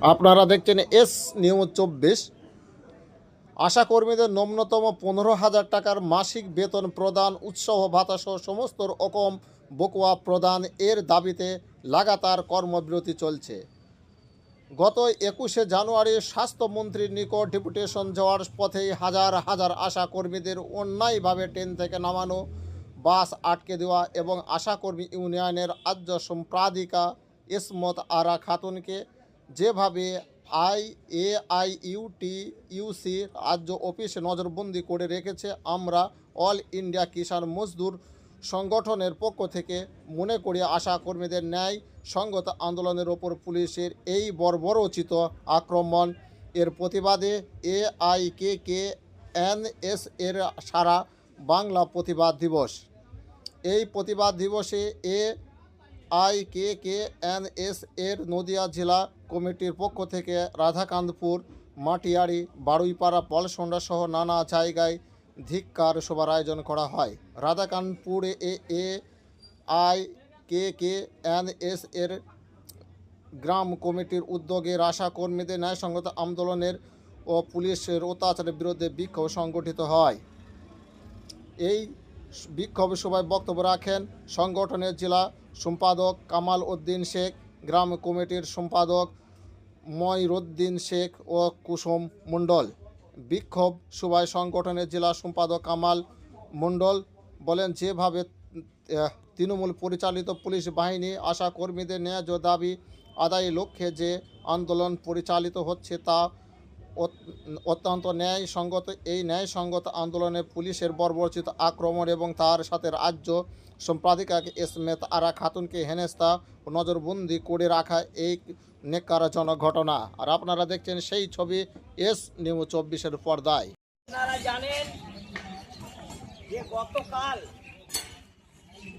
আপনারা দেখছেন S news চব্বিশ। আশাকর্মীদের ন্যূনতম পনেরো হাজার টাকার মাসিক বেতন প্রদান, উৎসাহ ভাতাসহ সমস্ত রকম বকুয়া প্রদান এর দাবিতে লাগাতার কর্মবিরতি চলছে। গত একুশে জানুয়ারি স্বাস্থ্যমন্ত্রীর নিকট ডেপুটেশন যাওয়ার পথেই হাজার হাজার আশাকর্মীদের অন্যায়ভাবে ট্রেন থেকে নামানো, বাস আটকে দেওয়া এবং আশাকর্মী ইউনিয়নের আর্য সম্পাদিকা ইসমত আরা খাতুনকে যেভাবে I, A, I UT UC রাজ্য অফিসে নজরবন্দি করে রেখেছে, আমরা অল ইন্ডিয়া কিষাণ মজদুর সংগঠনের পক্ষ থেকে মনে করি আশা কর্মীদের ন্যায় সঙ্গত আন্দোলনের ওপর পুলিশের এই বর্বরোচিত আক্রমণ। এর প্রতিবাদে A I K K N S এর সারা বাংলা প্রতিবাদ দিবস। এই প্রতিবাদ দিবসে A I K K N S এর নদিয়া জেলা কমিটির পক্ষ থেকে রাধাকান্তপুর মাটিয়ারি বারুইপাড়া, পলসন্ডা সহ নানা জায়গায় ধিক্কার সভার আয়োজন করা হয়। রাধাকান্তপুরে A A I K K N S এর গ্রাম কমিটির উদ্যোগে আশা কর্মীদের ন্যায়সঙ্গত আন্দোলনের ও পুলিশের অত্যাচারের বিরুদ্ধে বিক্ষোভ সংগঠিত হয়। এই বিক্ষোভ সভায় বক্তব্য রাখেন। সংগঠনের জেলা সম্পাদক কামাল উদ্দিন শেখ, গ্রাম কমিটির সম্পাদক ময়রুদ্দিন শেখ ও কুসুম মণ্ডল। বিক্ষোভ সভায় সংগঠনের জেলা সম্পাদক কামাল মণ্ডল বলেন, যেভাবে তৃণমূল পরিচালিত পুলিশ বাহিনী আশা কর্মীদের ন্যায্য দাবি আদায়ের লক্ষ্যে যে আন্দোলন পরিচালিত হচ্ছে তা অত্যন্ত ন্যায়সঙ্গত, এই ন্যায়সঙ্গত আন্দোলনে পুলিশের বর্বরচিত আক্রমণ এবং তার সাথে রাজ্য সম্পাদিকাকে এসমেত আরা খাতুনকে হেনেস্তা ও নজরবন্দি করে রাখা এই নেকারজনক ঘটনা। আর আপনারা দেখছেন সেই ছবি এস নিউ চব্বিশের পর্দায়। আপনারা জানেন যে গতকাল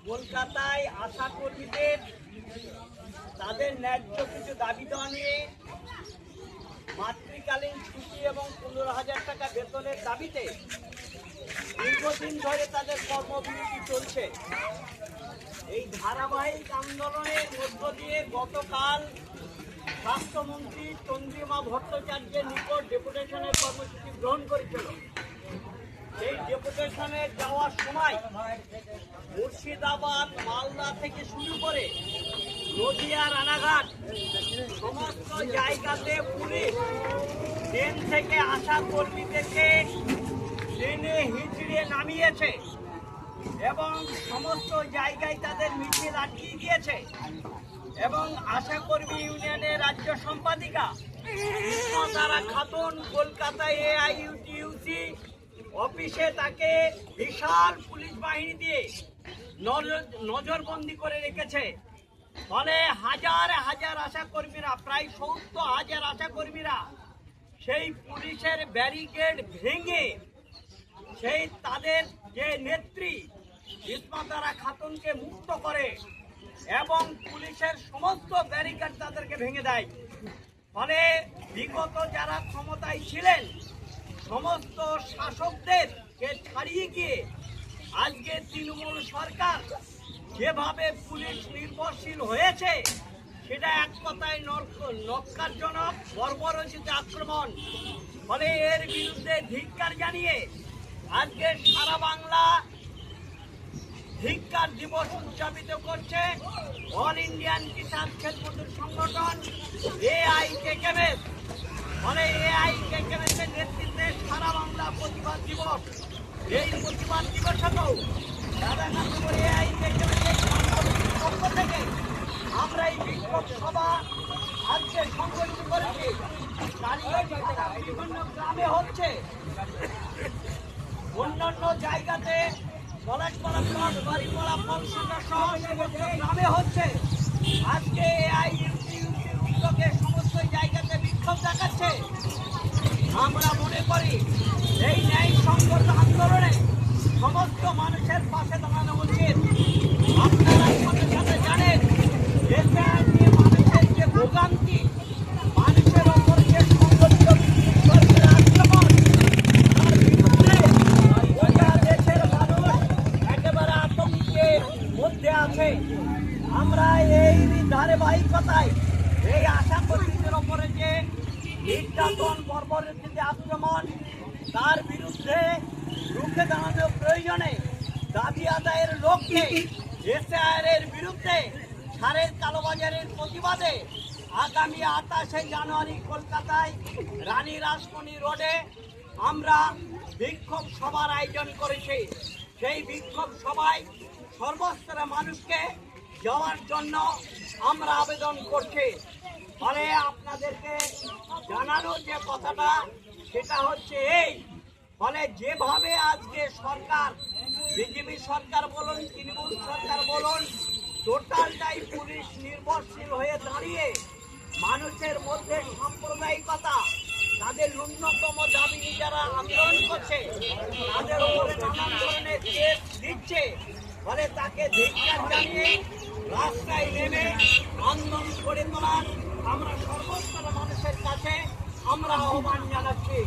কলকাতায় আশা কর্মীদের তাদের ন্যায্য কিছু দাবি দেওয়া নিয়ে মাতৃকালীন ছুটি এবং পনেরো হাজার টাকা বেতনের দাবিতে দীর্ঘদিন ধরে তাদের কর্মবিরতি চলছে। এই ধারাবাহিক আন্দোলনের মধ্য দিয়ে গতকাল স্বাস্থ্যমন্ত্রী চন্দ্রিমা ভট্টাচার্যের নিকট ডেপুটেশনের কর্মসূচি গ্রহণ করেছিল। সেই ডেপুটেশনে যাওয়ার সময় মুর্শিদাবাদ, মালদা থেকে শুরু করে নদিয়া রানাঘাট সমস্ত জায়গাতে পুলিশ ট্রেন থেকে আসা কর্মীদেরকে ট্রেনে হিঁচড়িয়ে নামিয়েছে এবং সমস্ত জায়গায় তাদের মিছিল আটকিয়ে দিয়েছে এবং আশাকর্মী ইউনিয়নের রাজ্য সম্পাদিকা তারা খাতুন কলকাতায় এআইইউটিইউসি অফিসে তাকে বিশাল পুলিশ বাহিনী দিয়ে নজর- নজরবন্দি করে রেখেছে। ফলে হাজার হাজার আশাকর্মীরা, প্রায় সত্তর হাজার আশাকর্মীরা সেই পুলিশের ব্যারিকেড ভেঙে সেই তাদের যে নেত্রী ইসমাতারা খাতুনকে মুক্ত করে এবং পুলিশের সমস্ত ব্যারিকেড তাদেরকে ভেঙে দেয়। ফলে বিগত যারা ক্ষমতায় ছিলেন, সমস্ত শাসকদেরকে ছাড়িয়ে গিয়ে আজকে তৃণমূল সরকার যেভাবে পুলিশ নির্ভরশীল হয়েছে, সেটা এক কথায় নক্কারজনক, বর্বরচিত আক্রমণ। ফলে এর বিরুদ্ধে ধিক্কার জানিয়ে আজকে সারা বাংলা ধিক্কার দিবস উদযাপিত করছে অল ইন্ডিয়ান কিষাণ খেলমজুর সংগঠন এআই কেকেমেস ফলে এআই কেকেমেসের নেতৃত্বে সারা বাংলা প্রতিবাদ দিবস আমরা এই বিক্ষোভ সভা আজকে সংগঠিত করেছি। বিভিন্ন গ্রামে হচ্ছে। অন্যান্য জায়গাতে পলাশপাড়া প্লট বাড়িপাড়া ফলসুন্দা সহ গ্রামে হচ্ছে। আজকে এআই উদ্যোগে সমস্ত জায়গাতে বিক্ষোভ দেখাচ্ছে। আমরা মনে করি এই ন্যায় সংগত আন্দোলনে সমস্ত মানুষের পাশে দাঁড়ানো উচিত। আপনারা সাথে সাথে জানেন এটা নিয়ে মানুষের যে ভোগান্তি, মানুষের ওপর যে সরকারের আক্রমণ, তার বিরুদ্ধে গোটা আমরা এই ধারাবাহিকতায়, এই আশা কর্মীদের ওপরে যে নির্যাতন, বর্বরচিতে আক্রমণ, তার বিরুদ্ধে রুখে দাঁড়ানোর প্রয়োজনে দাবি আদায়ের লক্ষ্যে এসআইআর বিরুদ্ধে সারের কালোবাজারের প্রতিবাদে আগামী আঠাশে জানুয়ারি কলকাতায় রানী রাসমণি রোডে আমরা বিক্ষোভ সভার আয়োজন করেছি। সেই বিক্ষোভ সভায় সর্বস্তরের মানুষকে যাওয়ার জন্য আমরা আবেদন করছি। ফলে আপনাদেরকে জানানো যে কথাটা, সেটা হচ্ছে এই। ফলে যেভাবে আজকে সরকার বিজেপি সরকার বলুন, তৃণমূল সরকার বলুন টোটালটাই পুলিশ নির্ভরশীল হয়ে দাঁড়িয়ে মানুষের মধ্যে সাম্প্রদায়িকতা, তাদের ন্যূনতম দাবি যারা আন্দোলন করছে, তাদের উপরে নানান ধরনের কেস দিচ্ছে। ফলে তাকে ধিক্কার জানিয়ে রাস্তায় নেমে আন্দোলন করে তোলার আমরা সর্বস্তর মানুষের কাছে আমরা আহ্বান জানাচ্ছি।